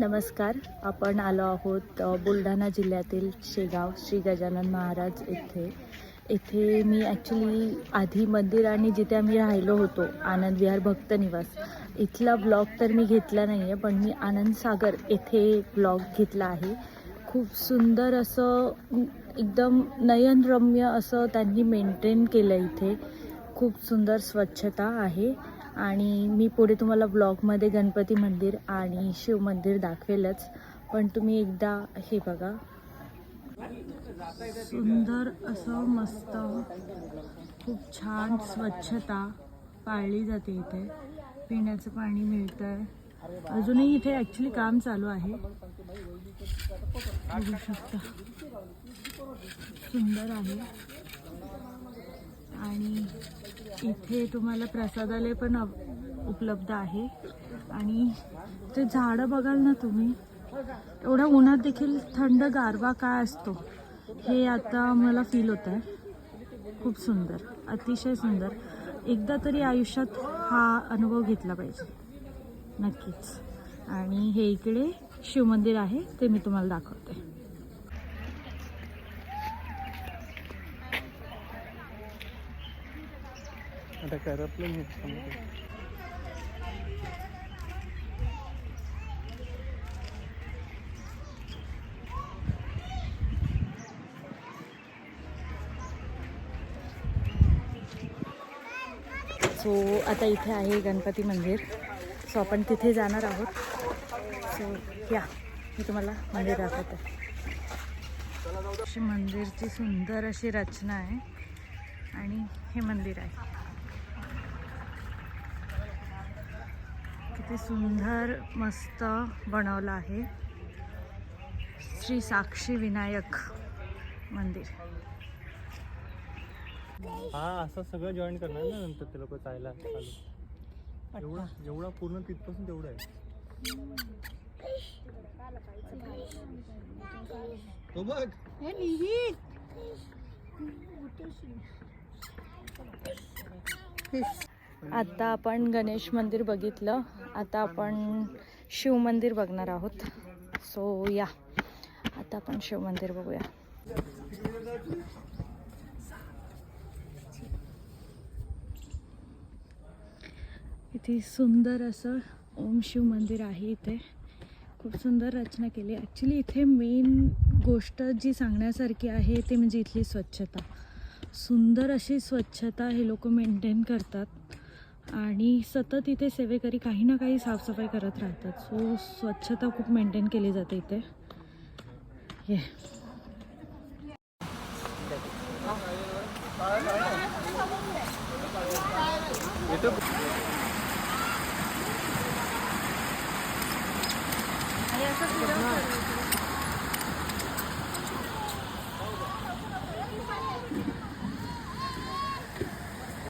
नमस्कार. आपण आलो आहोत बुलढाणा जिल्ह्यातील शेगाव श्री गजानन महाराज येथे. येथे मी ॲक्च्युली आधी मंदिर आणि जिथे आम्ही राहिलो होतो आनंद विहार भक्त निवास. इथला ब्लॉग तर मी घेतला नाही आहे पण मी आनंद सागर येथे ब्लॉग घेतला आहे. खूप सुंदर असं एकदम नयनरम्य असं त्यांनी मेंटेन केलं इथे. खूप सुंदर स्वच्छता आहे. आणि मी पुढे तुम्हाला ब्लॉगमध्ये गणपती मंदिर आणि शिव मंदिर दाखवेलच. पण तुम्ही एकदा हे बघा. सुंदर असं मस्त खूप छान स्वच्छता पाळली जाते इथे. पिण्याचं पाणी मिळतं आहे अजूनही इथे ॲक्च्युली काम चालू आहे. बघू शकता सुंदर आहे. आणि इथे तुम्हाला प्रसादालय पण उपलब्ध आहे. आणि ते झाडं बघाल ना तुम्ही एवढ्या उन्हात देखील थंड गारवा काय असतो हे आता मला फील होत आहे खूप सुंदर अतिशय सुंदर. एकदा तरी आयुष्यात हा अनुभव घेतला पाहिजे. नक्कीच. आणि हे इकडे शिवमंदिर आहे ते मी तुम्हाला दाखवते. आता करपलं नाही सो आता इथे आहे गणपती मंदिर. सो आपण तिथे जाणार आहोत. सो या मी तुम्हाला मंदिर दाखवते. अशी मंदिरची सुंदर अशी रचना आहे. आणि हे मंदिर आहे. किती सुंदर मस्त बनवलं आहे. श्री साक्षी विनायक मंदिर. हा असं सगळं जॉईन करणार ना नंतर ते लोक चालू. एवढा जेवढा पूर्ण तिथपासून तेवढं आहे. तो बघ. आता आपण गणेश मंदिर बघितलं. आता आपण शिव मंदिर बघणार आहोत. सो या. आता आपण शिव मंदिर बघूया. इथे सुंदर असं ओम शिव मंदिर आहे इथे. खूप सुंदर रचना केली. ॲक्च्युली इथे मेन गोष्ट जी सांगण्यासारखी आहे ते म्हणजे इथली स्वच्छता. सुंदर अशी स्वच्छता हे लोक मेंटेन करतात आणि सतत इथे सेवेकरी काही ना काही साफसफाई करत राहतात. सो स्वच्छता खूप मेंटेन केली जाते इथे. ये yeah. 这是什？